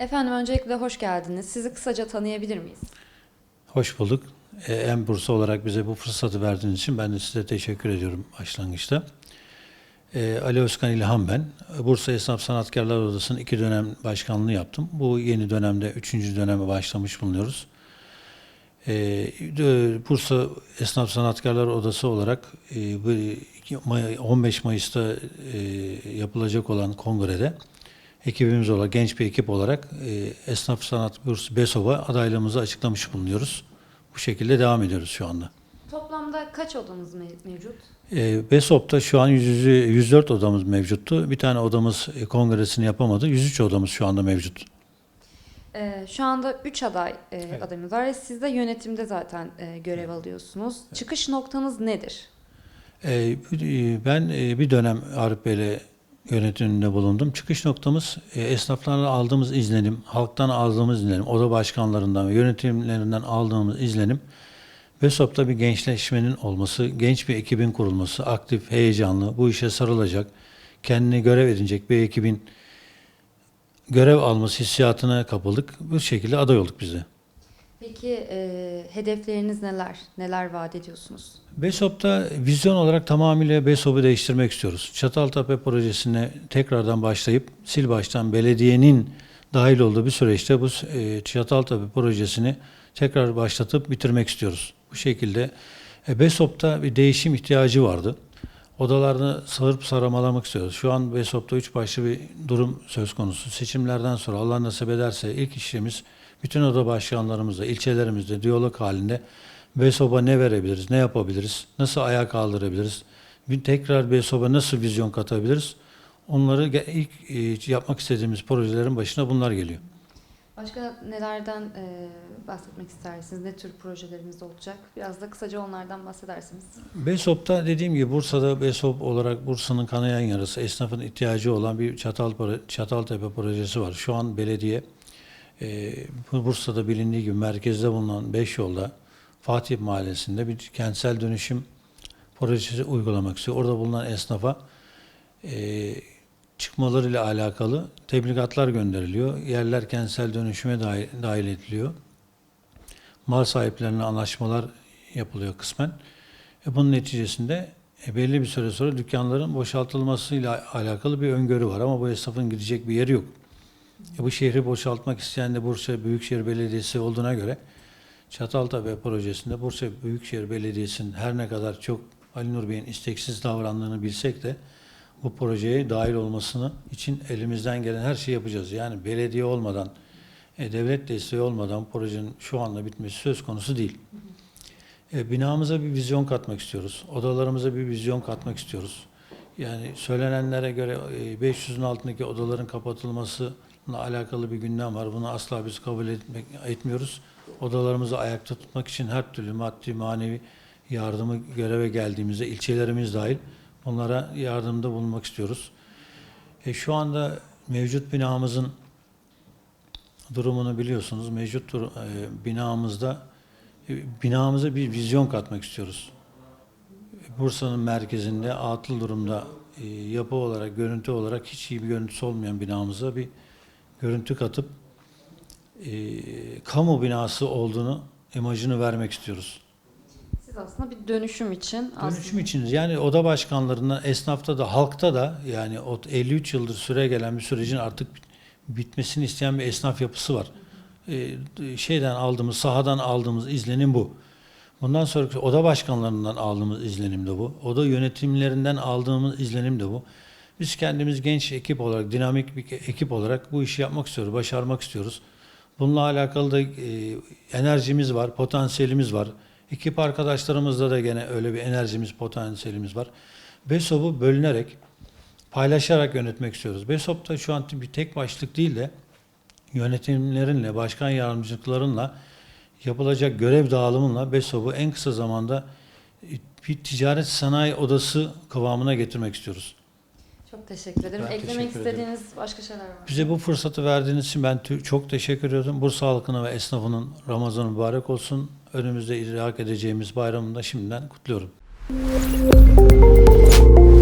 Efendim öncelikle hoş geldiniz. Sizi kısaca tanıyabilir miyiz? Hoş bulduk. Ee, En Bursa olarak bize bu fırsatı verdiğiniz için ben de size teşekkür ediyorum başlangıçta. Ee, Ali Özkan İlhan ben. Bursa Esnaf Sanatkarlar Odası'nın iki dönem başkanlığını yaptım. Bu yeni dönemde üçüncü döneme başlamış bulunuyoruz. De- Bursa Esnaf Sanatkarlar Odası olarak e, bu May- 15 Mayıs'ta e, yapılacak olan kongrede ekibimiz olarak, genç bir ekip olarak e, Esnaf Sanat Bursu BESOB'a adaylığımızı açıklamış bulunuyoruz. Bu şekilde devam ediyoruz şu anda. Toplamda kaç odanız me- mevcut? E, BESOB'da şu an 100, 104 odamız mevcuttu. Bir tane odamız e, kongresini yapamadı. 103 odamız şu anda mevcut. Ee, şu anda 3 aday e, adayımız var ve siz de yönetimde zaten e, görev alıyorsunuz. Çıkış noktanız nedir? E, e, ben e, bir dönem Arif Bey'le yönetiminde bulundum. Çıkış noktamız e, esnaflardan aldığımız izlenim, halktan aldığımız izlenim, oda başkanlarından ve yönetimlerinden aldığımız izlenim BESOP'ta bir gençleşmenin olması, genç bir ekibin kurulması, aktif, heyecanlı, bu işe sarılacak, kendini görev edinecek bir ekibin görev alması hissiyatına kapıldık. Bu şekilde aday olduk biz de. Peki e, hedefleriniz neler? Neler vaat ediyorsunuz? BESOP'ta vizyon olarak tamamıyla BESOP'u değiştirmek istiyoruz. Çataltepe projesine tekrardan başlayıp sil baştan belediyenin dahil olduğu bir süreçte bu e, Çataltepe projesini tekrar başlatıp bitirmek istiyoruz. Bu şekilde e, BESOP'ta bir değişim ihtiyacı vardı. Odalarını sarıp saramalamak istiyoruz. Şu an BESOP'ta üç başlı bir durum söz konusu. Seçimlerden sonra Allah nasip ederse ilk işimiz bütün oda başkanlarımızla, ilçelerimizde diyalog halinde BESOB'a ne verebiliriz, ne yapabiliriz, nasıl ayağa kaldırabiliriz, tekrar BESOB'a nasıl vizyon katabiliriz, onları ilk e, yapmak istediğimiz projelerin başına bunlar geliyor. Başka nelerden e, bahsetmek istersiniz? Ne tür projelerimiz olacak? Biraz da kısaca onlardan bahsedersiniz. BESOP'ta dediğim gibi Bursa'da BESOP olarak Bursa'nın kanayan yarası, esnafın ihtiyacı olan bir Çatal Çataltepe projesi var. Şu an belediye e, bu Bursa'da bilindiği gibi merkezde bulunan 5 yolda Fatih Mahallesi'nde bir kentsel dönüşüm projesi uygulamak istiyor. Orada bulunan esnafa e, çıkmalarıyla alakalı tebligatlar gönderiliyor. Yerler kentsel dönüşüme dahil, dahil ediliyor. Mal sahiplerine anlaşmalar yapılıyor kısmen. E bunun neticesinde e belli bir süre sonra dükkanların boşaltılmasıyla alakalı bir öngörü var ama bu esnafın gidecek bir yeri yok. E bu şehri boşaltmak isteyen de Bursa Büyükşehir Belediyesi olduğuna göre Çataltepe projesinde Bursa Büyükşehir Belediyesi'nin her ne kadar çok Ali Nur Bey'in isteksiz davrandığını bilsek de bu projeye dahil olmasını için elimizden gelen her şeyi yapacağız. Yani belediye olmadan, e, devlet desteği olmadan projenin şu anda bitmesi söz konusu değil. E, binamıza bir vizyon katmak istiyoruz. Odalarımıza bir vizyon katmak istiyoruz. Yani söylenenlere göre e, 500'ün altındaki odaların kapatılmasıyla alakalı bir gündem var. Bunu asla biz kabul etmek, etmiyoruz. Odalarımızı ayakta tutmak için her türlü maddi, manevi yardımı göreve geldiğimizde ilçelerimiz dahil onlara yardımda bulunmak istiyoruz. E, şu anda mevcut binamızın durumunu biliyorsunuz. Mevcut dur- e, binamızda e, binamıza bir vizyon katmak istiyoruz. Bursa'nın merkezinde atıl durumda e, yapı olarak, görüntü olarak hiç iyi bir görüntüsü olmayan binamıza bir görüntü katıp e, kamu binası olduğunu imajını vermek istiyoruz. Siz aslında bir dönüşüm için Dönüşüm için yani oda başkanlarından esnafta da halkta da yani o 53 yıldır süre gelen bir sürecin artık bitmesini isteyen bir esnaf yapısı var. Ee, şeyden aldığımız, sahadan aldığımız izlenim bu. Bundan sonraki oda başkanlarından aldığımız izlenim de bu. Oda yönetimlerinden aldığımız izlenim de bu. Biz kendimiz genç ekip olarak, dinamik bir ekip olarak bu işi yapmak istiyoruz, başarmak istiyoruz. Bununla alakalı da e, enerjimiz var, potansiyelimiz var. Ekip arkadaşlarımızda da gene öyle bir enerjimiz, potansiyelimiz var. BESOB'u bölünerek, paylaşarak yönetmek istiyoruz. BESOB da şu an bir tek başlık değil de yönetimlerinle, başkan yardımcılıklarınla yapılacak görev dağılımıyla BESOB'u en kısa zamanda bir ticaret sanayi odası kıvamına getirmek istiyoruz. Çok teşekkür ederim. Ben Eklemek teşekkür istediğiniz ederim. başka şeyler var mı? Bize bu fırsatı verdiğiniz için ben çok teşekkür ediyorum. Bursa halkına ve esnafının Ramazan mübarek olsun. Önümüzde idrak edeceğimiz bayramını da şimdiden kutluyorum. Müzik